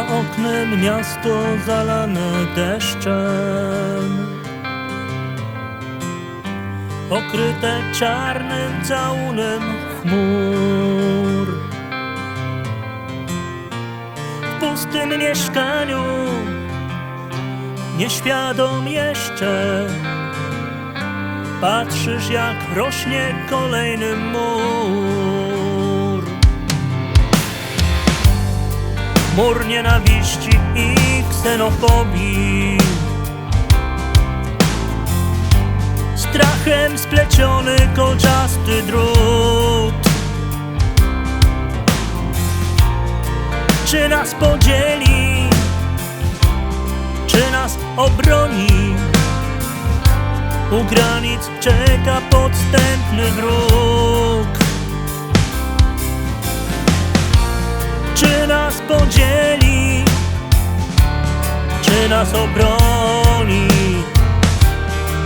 Oknem miasto zalane deszczem. Pokryte czarnym całunem chmur. W pustym mieszkaniu Nieświadom jeszcze. Patrzysz jak rośnie kolejny mur Mur nienawiści i ksenofobii Strachem spleciony kolczasty drut Czy nas podzieli? Czy nas obroni? U granic czeka podstępny wróg nas obroni?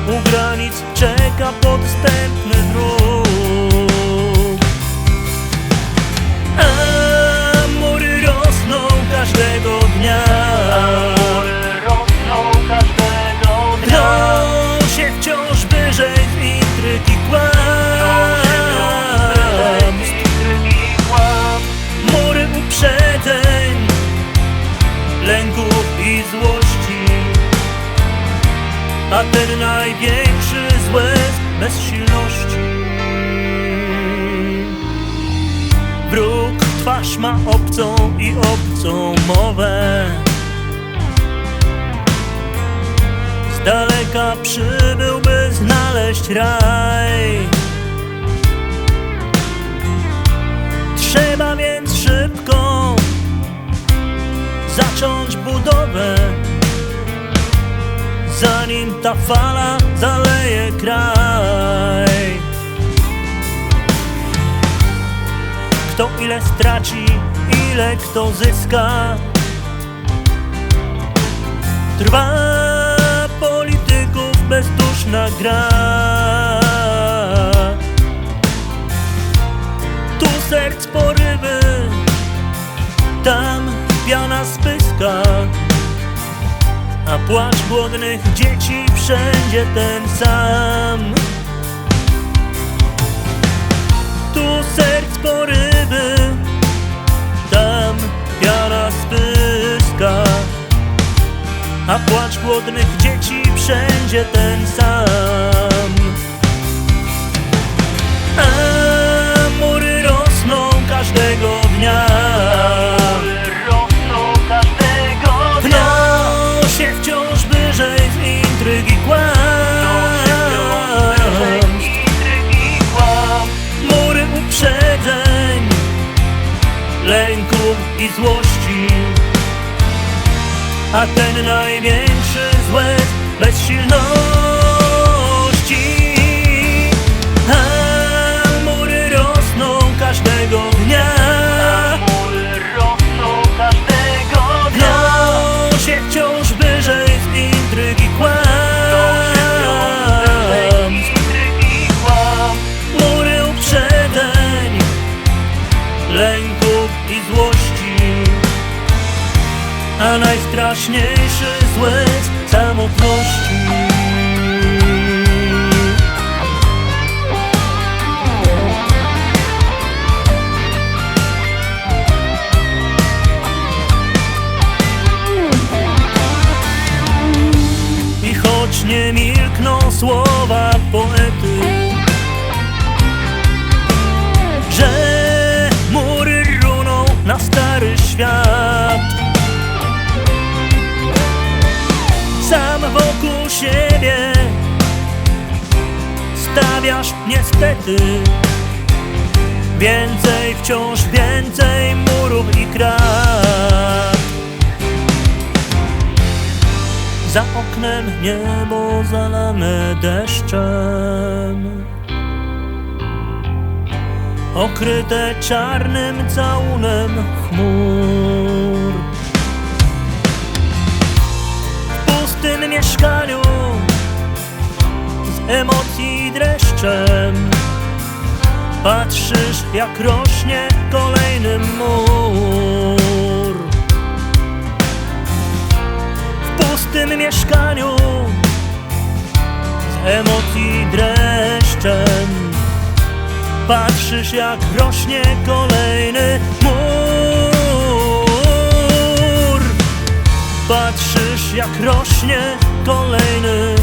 U granic czeka podstępny wróg. A mury rosną każdego dnia. Gną się wciąż wyżej z intryg i kłamstw Mury uprzedzeń, lęków i złości A ten największy złez bezsilności Wróg twarz ma obcą i obcą mowę. Z daleka przybył, by znaleźć raj. Trzeba więc szybko zacząć budowę Zanim ta fala zaleje kraj. Kto ile straci, ile kto zyska. Trwa polityków bezduszna gra. Tu serc porywy, tam piana spyska A płacz głodnych dzieci wszędzie ten sam. Tu serc porywy, tam piana spyska. A płacz głodnych dzieci wszędzie ten sam. A uprzedzeń, lęków i złości. A ten największy złe bezsilności A najstraszniejszy złez samotności I choć nie milkną słowa poety Że mury runą na stary świat siebie. Stawiasz niestety Więcej, wciąż więcej murów i krat. Za oknem niebo zalane deszczem. Okryte czarnym całunem chmur W pustym mieszkaniu Z emocji dreszczem. Patrzysz jak rośnie kolejny mur. Tym mieszkaniu z emocji dreszczem. Patrzysz jak rośnie kolejny jak rośnie kolejny